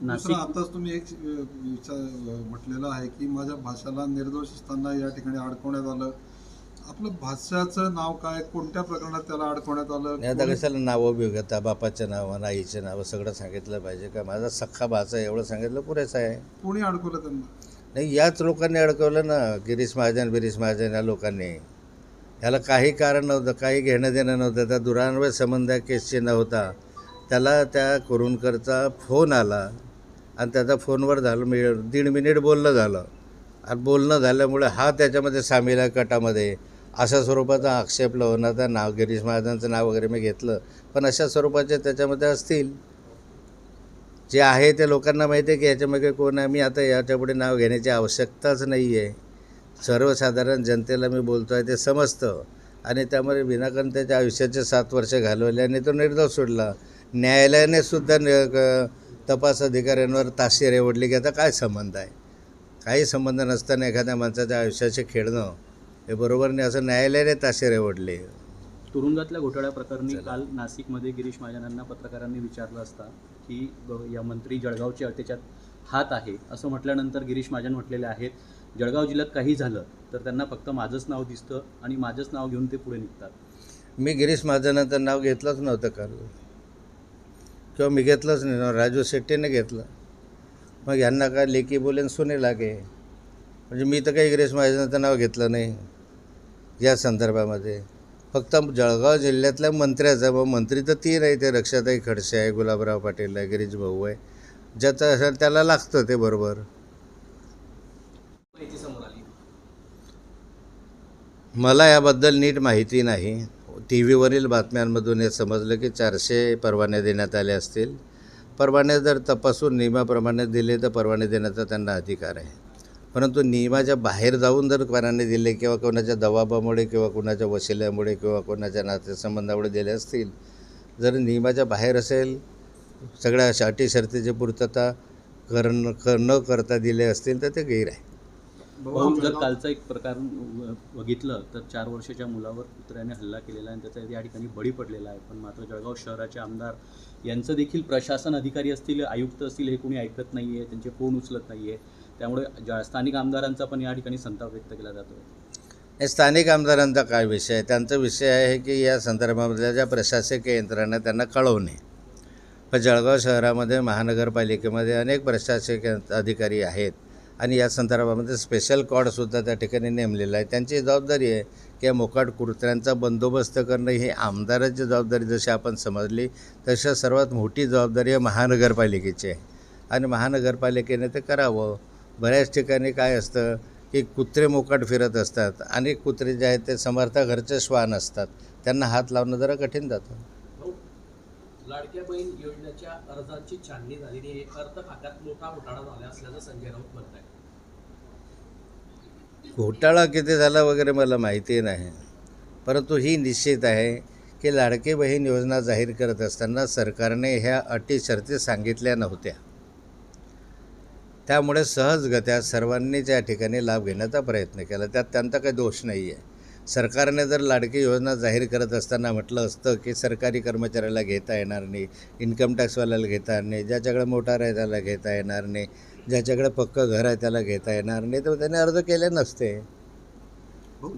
नाशिक दुसरं आताच तुम्ही एक म्हटलेलं आहे की माझ्या भाषाला निर्दोष असताना या ठिकाणी अडकवण्यात आलं. आपलं भाषाचं नाव काय? कोणत्या प्रकरणात त्याला अडकवण्यात आलं? आता कशाला नावं बिघता बापाच्या नावं आईचे नावं सगळं सांगितलं पाहिजे का? माझा सख्खा भाचा आहे एवढं सांगितलं पुरेसं आहे. कोणी अडकवलं त्यांना? नाही याच लोकांनी अडकवलं ना गिरीश महाजन बिरीश महाजन या लोकांनी. ह्याला काही कारण नव्हतं काही घेणं देणं नव्हतं. त्या दुरान्वय संबंध या केसची नव्हता त्याला त्या कुरुणकरचा फोन आला. आणि त्याचा फोनवर झालं मी दीड मिनिट बोलणं झालं. आणि बोलणं झाल्यामुळे हा त्याच्यामध्ये सामील आहे कटामध्ये. अशा स्वरूपाचा आक्षेप लावण्याचा नाव गिरीश महाजनचं नाव वगैरे मी घेतलं. पण अशा स्वरूपाचे त्याच्यामध्ये असतील. जे आहे ते लोकांना माहिती आहे की याच्यामध्ये कोण आहे? मी आता याच्यापुढे नाव घेण्याची आवश्यकताच नाही आहे सर्वसाधारण जनतेला मी बोलतो आहे ते समजतं. आणि त्यामुळे विनाकारण त्याच्या आयुष्याचे सात वर्ष घालवले आणि तो निर्दोष सोडला. न्यायालयाने सुद्धा नि- क- तपास अधिकाऱ्यांवर ताशी रेवडली की आता काय संबंध आहे? काही संबंध नसताना एखाद्या माणसाच्या आयुष्याचे खेळणं हे बरोबर नाही असं न्यायालयाने ताशी रेवडले. तुरुंगातल्या घोटाळ्या प्रकरणी काल नाशिकमध्ये गिरीश महाजन यांना पत्रकारांनी विचारलं असता की या मंत्री जळगावचे त्याच्यात हात आहे असं म्हटल्यानंतर गिरीश महाजन म्हटलेले आहेत जळगाव जिल्ह्यात काही झालं तर त्यांना फक्त माझंच नाव दिसतं आणि माझंच नाव घेऊन ते पुढे निघतात. मी गिरीश महाजनाचं नाव घेतलंच नव्हतं काल. किंवा मी घेतलंच नाही ना राजू शेट्टीने घेतलं. मग यांना काय लेकी बोलेन सुने लागे. म्हणजे मी तर काही गिरीश महाजनाचं नाव घेतलं नाही. या संदर्भामध्ये. फक्त जळगाव जिल्ह्यातल्या मंत्र्याचा मग मंत्री तर तीन आहे ते रक्षाताई खडसे आहे गुलाबराव पाटील आहे गिरीश भाऊ आहे. ज्याचं असेल त्याला लागतं ते बरोबर. मला याबद्दल नीट माहिती नाही. टी व्हीवरील बातम्यांमधून हे समजलं की चारशे परवाने देण्यात आले असतील. परवाने जर तपासून नियमाप्रमाणे दिले तर परवाने देण्याचा त्यांना अधिकार आहे. परंतु नियमाच्या बाहेर जाऊन जर परवाने दिले किंवा कोणाच्या दबावामुळे किंवा कोणाच्या वशिल्यामुळे किंवा कोणाच्या नातेसंबंधामुळे दिले असतील जर नियमाच्या बाहेर असेल सगळ्या अशा अटी शर्तीची पूर्तता करण न करता दिले असतील तर ते गैर आहे. भाऊ जर कालचा एक प्रकार बघितलं तर चार वर्षाच्या मुलावर कुत्र्याने हल्ला केलेला आहे आणि त्याचा या ठिकाणी बळी पडलेला आहे. पण मात्र जळगाव शहराचे आमदार यांचं देखील प्रशासन अधिकारी असतील आयुक्त असतील हे कोणी ऐकत नाही आहे त्यांचे फोन उचलत नाही आहे त्यामुळे ज्या स्थानिक आमदारांचा पण या ठिकाणी संताप व्यक्त केला जातो हे स्थानिक आमदारांचा काय विषय आहे? त्यांचा विषय आहे की या संदर्भामधल्या ज्या प्रशासकीय यंत्रणा त्यांना कळवणे पण जळगाव शहरामध्ये महानगरपालिकेमध्ये अनेक प्रशासकीय अधिकारी आहेत. आणि या संदर्भामध्ये स्पेशल कॉडसुद्धा त्या ठिकाणी नेमलेला आहे. त्यांची जबाबदारी आहे की या मोकाट कुर्त्यांचा बंदोबस्त करणं ही आमदाराची जबाबदारी जशी आपण समजली तशा सर्वात मोठी जबाबदारी आहे महानगरपालिकेची आहे. आणि महानगरपालिकेने ते करावं. बऱ्याच ठिकाणी काय असतं की कुत्रे मोकाट फिरत असतात आणि कुत्रे जे आहेत ते समर्था घरचे श्वान असतात. त्यांना हात लावणं जरा कठीण जातं. लाडक्या बहीण योजनेच्या अर्जांची छाननी झालेली आहे. अर्थ खात्यात मोठा घोटाळा झाला असल्याचं संजय राऊत म्हणत आहे घोटाळा किती झाला वगैरे मला माहिती नाही. परंतु ही निश्चित आहे की लाडके बहीण योजना जाहीर करत असताना सरकारने ह्या अटी शर्ती सांगितल्या नव्हत्या. त्यामुळे सहजगत्या सर्वांनी त्या ठिकाणी लाभ घेण्याचा प्रयत्न केला. त्यात त्यांचा काही दोष नाही आहे सरकारने जर लाडकी योजना जाहीर करत असताना म्हटलं असतं की सरकारी कर्मचाऱ्याला घेता येणार नाही इन्कम टॅक्सवाल्याला घेता येणार नाही ज्याच्याकडे मोटार आहे त्याला घेता येणार नाही ज्याच्याकडे पक्कं घर आहे त्याला घेता येणार नाही तर त्याने अर्ज केले नसते. हो,